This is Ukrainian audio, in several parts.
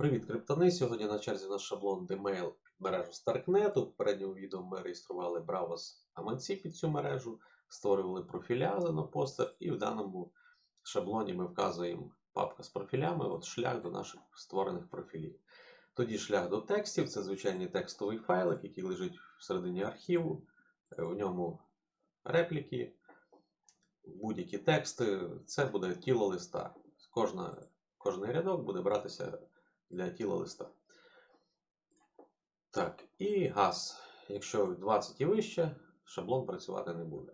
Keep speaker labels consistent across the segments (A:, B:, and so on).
A: Привіт, криптони! Сьогодні на черзі наш шаблон Dmail під мережу Starknet. У попередньому відео ми реєстрували Bravos Аманці під цю мережу, створювали профіля Ленопостер, і в даному шаблоні ми вказуємо папка з профілями, от шлях до наших створених профілів. Тоді шлях до текстів це звичайний текстовий файлик, який лежить всередині архіву. Е, У ньому репліки, будь-які тексти. Це буде тіло листа. Кожна, кожний рядок буде братися для тіла листа. Так, і газ. Якщо 20 і вище, шаблон працювати не буде.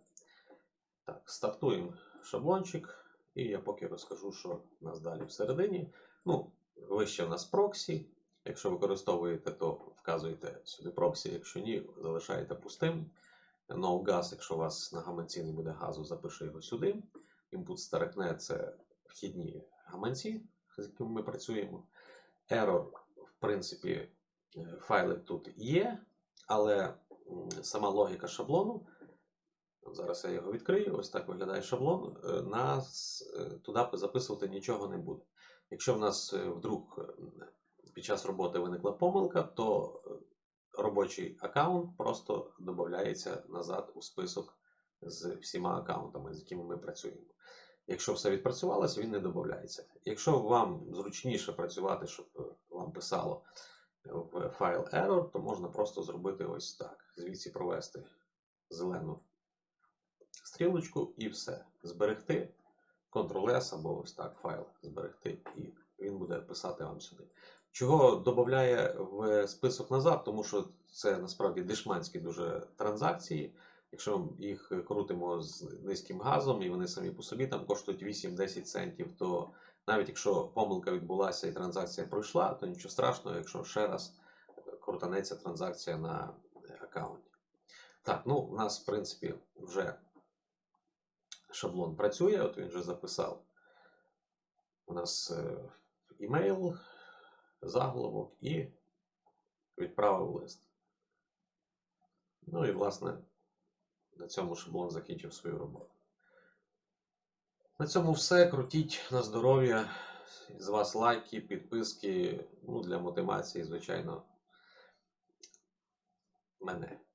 A: Так, стартуємо шаблончик, і я поки розкажу, що у нас далі всередині. Ну, вище в нас проксі. Якщо використовуєте, то вказуєте сюди проксі, якщо ні, залишаєте пустим. No якщо у вас на гаманці не буде газу, запиши його сюди. Input Starknet це вхідні гаманці, з якими ми працюємо. Error, в принципі, е, файлик тут є, але сама логіка шаблону. Зараз я його відкрию. Ось так виглядає шаблон. е, Нас е, туди записувати нічого не буде. Якщо в нас вдруг під час роботи виникла помилка, то робочий аккаунт просто додається назад у список з всіма аккаунтами, з якими ми працюємо. Якщо все відпрацювалося, він не додається. Якщо вам зручніше працювати, щоб е, вам писало в файл error, то можна просто зробити ось так. Звідси провести зелену стрілочку і все. Зберегти Ctrl-S або ось так файл зберегти, і він буде писати вам сюди. Чого додає в список назад, тому що це насправді дешманські дуже транзакції. Якщо їх крутимо з низьким газом і вони самі по собі там коштують 8-10 центів, то навіть якщо помилка відбулася і транзакція пройшла, то нічого страшного, якщо ще раз крутанеться транзакція на аккаунті. Так, ну у нас, в принципі, вже шаблон працює, от він вже записав. У нас е, імейл, заголовок і відправив лист. Ну і, власне, на цьому шаблон закінчив свою роботу. На цьому все. Крутіть на здоров'я. З вас лайки, підписки. Ну, для мотивації, звичайно, мене.